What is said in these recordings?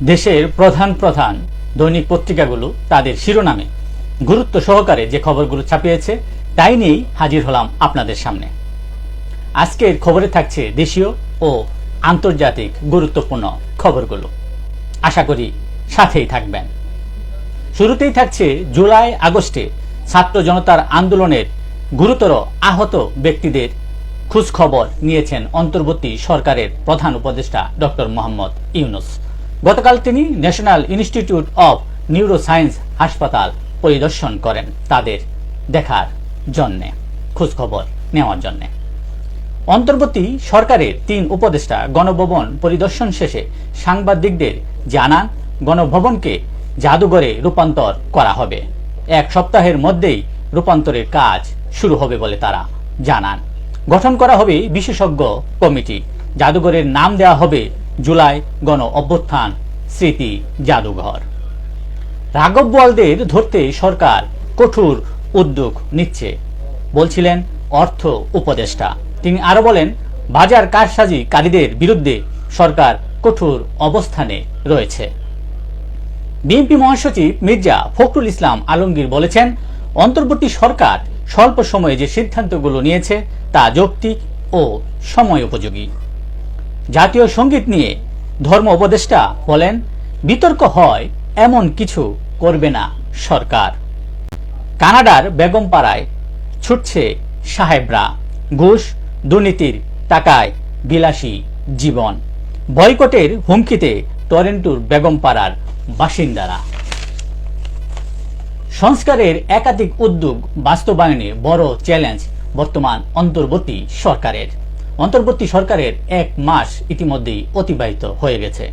দেশের প্রধান প্রধান দৈনিক পত্রিকাগুলো তাদের শিরোনামে। গুরুত্ব সহকারে যে খবরগুলো ছাপিয়েছে, তাই নিয়েই হাজির হলাম আপনাদের সামনে। আজকের খবরে থাকছে দেশীয় ও আন্তর্জাতিক গুরুত্বপূর্ণ খবরগুলো। আশা করি সাথেই থাকবেন। শুরুতেই থাকছে জুলাই আগস্টে ছাত্র জনতার আন্দোলনের গুরুতর আহত ব্যক্তিদের খোঁজখবর নিয়েছেন অন্তর্বর্তী সরকারের প্রধান উপদেষ্টা ডক্টর মোহাম্মদ ইউনুস। গতকাল তিনি ন্যাশনাল ইনস্টিটিউট অফ নিউরোসায়েন্স হাসপাতাল পরিদর্শন করেন তাদের দেখার জন্যে, খোঁজখবর নেওয়ার জন্যে। অন্তর্বর্তী সরকারের তিন উপদেষ্টা গণভবন পরিদর্শন শেষে সাংবাদিকদের জানান, গণভবনকে জাদুঘরে রূপান্তর করা হবে। এক সপ্তাহের মধ্যেই রূপান্তরের কাজ শুরু হবে বলে তারা জানান। গঠন করা হবে বিশেষজ্ঞ কমিটি। জাদুঘরের নাম দেওয়া হবে জুলাই গণ অভ্যুত্থান, স্মৃতি জাদুঘর। রাঘব বোয়ালদের ধরতে সরকার কঠোর উদ্যোগ নিচ্ছে, বলছিলেন অর্থ উপদেষ্টা। তিনি আরও বলেন, বাজার কারসাজিকারীদের বিরুদ্ধে সরকার কঠোর অবস্থানে রয়েছে। বিএনপি মহাসচিব মির্জা ফখরুল ইসলাম আলমগীর বলেছেন, অন্তর্বর্তী সরকার স্বল্প সময়ে যে সিদ্ধান্তগুলো নিয়েছে তা যৌক্তিক ও সময় উপযোগী জাতীয় সংগীত নিয়ে ধর্ম উপদেষ্টা বলেন, বিতর্ক হয়, এমন কিছু করবে না সরকার। কানাডার বেগমপাড়ায় ছুটছে সাহেবরা। ঘুষ, দুর্নীতির টাকায় বিলাসী জীবন। বয়কটের হুমকিতে টরেন্টোর বেগমপাড়ার বাসিন্দারা। সংস্কারের একাধিক উদ্যোগ বাস্তবায়নে বড় চ্যালেঞ্জ বর্তমান অন্তর্বর্তী সরকারের। অন্তর্বর্তী সরকারের এক মাস ইতিমধ্যেই অতিবাহিত হয়ে গেছে।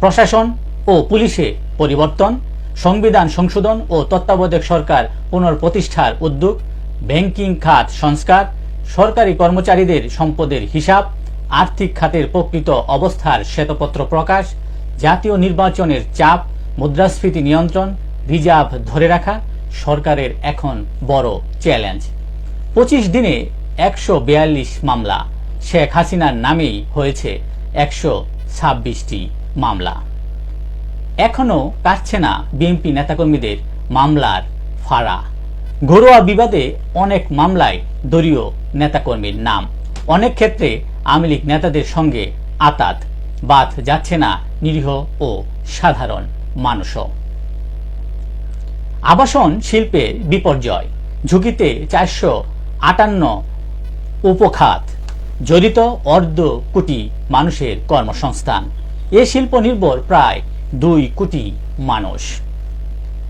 প্রশাসন ও পুলিশে পরিবর্তন, সংবিধান সংশোধন ও তত্ত্বাবধায়ক সরকার পুনর্প্রতিষ্ঠার উদ্যোগ, ব্যাংকিং খাত সংস্কার, সরকারি কর্মচারীদের সম্পদের হিসাব, আর্থিক খাতের প্রকৃত অবস্থার শ্বেতপত্র প্রকাশ, জাতীয় নির্বাচনের চাপ, মুদ্রাস্ফীতি নিয়ন্ত্রণ, রিজার্ভ ধরে রাখা সরকারের এখন বড় চ্যালেঞ্জ। পঁচিশ দিনে একশো বিয়াল্লিশ মামলা। শেখ হাসিনার নামেই হয়েছে একশো ছাব্বিশটি মামলা। এখনও কাটছে না বিএনপি নেতাকর্মীদের মামলার ফাড়া। ঘরোয়া বিবাদে অনেক মামলায় দলীয় নেতাকর্মীর নাম। অনেক ক্ষেত্রে আওয়ামী লীগ নেতাদের সঙ্গে আতাত। বাদ যাচ্ছে না নিরীহ ও সাধারণ মানুষও। আবাসন শিল্পের বিপর্যয়। ঝুঁকিতে চারশো আটান্ন উপখাত জড়িত অর্ধ কোটি মানুষের কর্মসংস্থান। এ শিল্প নির্ভর প্রায় দুই কোটি মানুষ।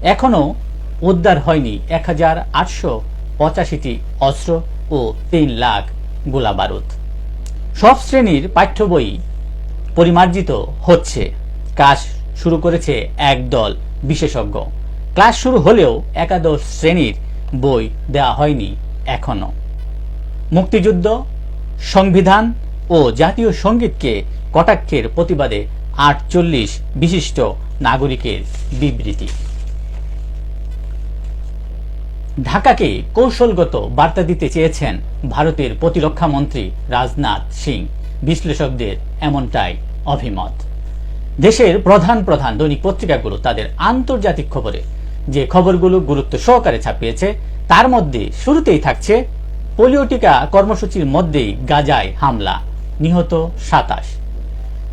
এখনও উদ্ধার হয়নি এক হাজার আটশো পঁচাশিটি অস্ত্র ও তিন লাখ গোলা বারুদ সব শ্রেণির পাঠ্য বই পরিমার্জিত হচ্ছে। কাজ শুরু করেছে একদল বিশেষজ্ঞ। ক্লাস শুরু হলেও একাদশ শ্রেণির বই দেওয়া হয়নি এখনও। মুক্তিযুদ্ধ সংবিধান ও জাতীয় সঙ্গীতকে কটাক্ষের প্রতিবাদে আটচল্লিশ বিশিষ্ট নাগরিকের বিবৃতি। ঢাকাকে কৌশলগত বার্তা দিতে চেয়েছেন ভারতের প্রতিরক্ষা মন্ত্রী রাজনাথ সিং। বিশ্লেষকদের এমনটাই অভিমত। দেশের প্রধান প্রধান দৈনিক পত্রিকাগুলো তাদের আন্তর্জাতিক খবরে যে খবরগুলো গুরুত্ব সহকারে ছাপিয়েছে, তার মধ্যে শুরুতেই থাকছে পোলিও টিকা কর্মসূচির মধ্যেই গাজায় হামলা। নিহত সাতাশ।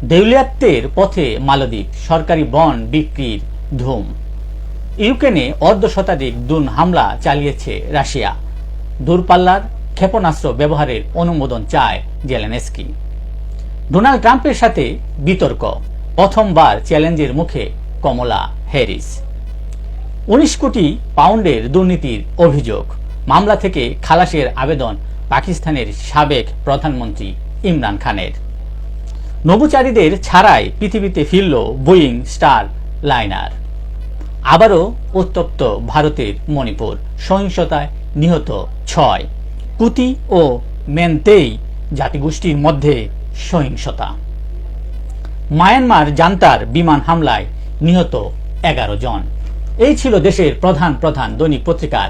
দেউলিয়াত্বের পথে মালদ্বীপ, সরকারি বন বিক্রির ধুম। ইউক্রেনে অর্ধ শতাধিক দুন হামলা চালিয়েছে রাশিয়া। দূরপাল্লার ক্ষেপণাস্ত্র ব্যবহারের অনুমোদন চায় জেলেনেস্কি। ডোনাল্ড ট্রাম্পের সাথে বিতর্ক। প্রথমবার চ্যালেঞ্জের মুখে কমলা হ্যারিস। উনিশ কোটি পাউন্ডের দুর্নীতির অভিযোগ। মামলা থেকে খালাসের আবেদন পাকিস্তানের সাবেক প্রধানমন্ত্রী ইমরান খানের। নভোচারীদের ছাড়াই পৃথিবীতে ফিরল বোয়িং স্টার লাইনার। আবারও উত্তপ্ত ভারতের মণিপুর, সহিংসতায় নিহত ছয়। কুতি ও মেনতেই জাতিগোষ্ঠীর মধ্যে সহিংসতা। মায়ানমার জান্তার বিমান হামলায় নিহত এগারো জন। এই ছিল দেশের প্রধান প্রধান দৈনিক পত্রিকার